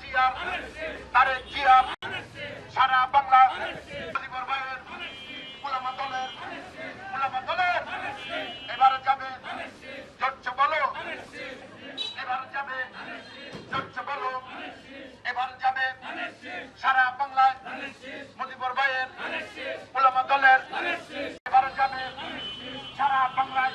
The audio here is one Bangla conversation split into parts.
জিয়া তারেক জিয়া, সারা বাংলা এবারে যাবে যাবে, জোরছে বলো, এবারে যাবে, সারা বাংলায় মুজিবর ভাইয়ের ওলামা দলের, এবারে যাবে, সারা বাংলায়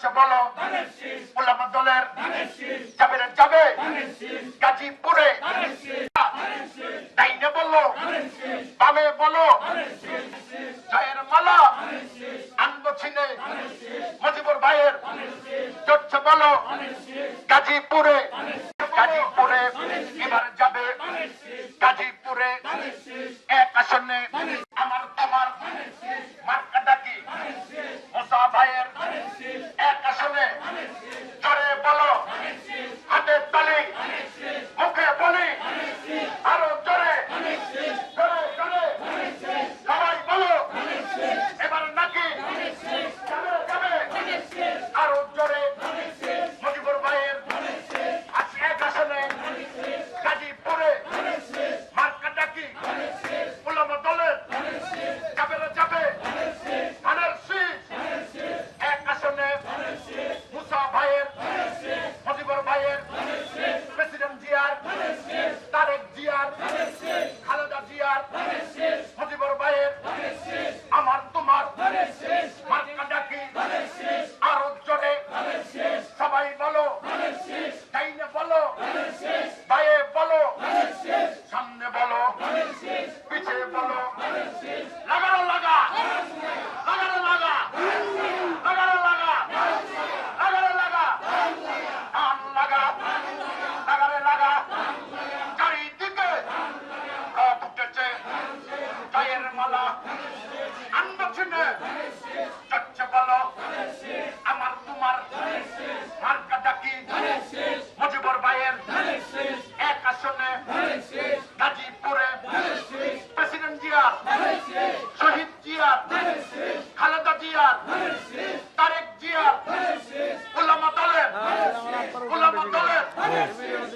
চর্চা বলো। দলের। যাবে যাবে। গাজীপুরে। ডাইনে বলো। বামে বলো। জয়ের মালা। আনব ছিনে। মুজিবুর ভাইয়ের। চর্চা বলো। গাজীপুরে। গাজীপুরে। এবার যাবে। গাজীপুরে। এক আসনে। fire. মালা। আন্ন চিনে চচ্ছে বলো, আমার তোমার মার্কা ডাকি মুজিবর ভাইয়ের এক আসনে গাজীপুরে প্রেসিডেন্ট জিয়া শহীদ জিয়ার, খালেদা জিয়ার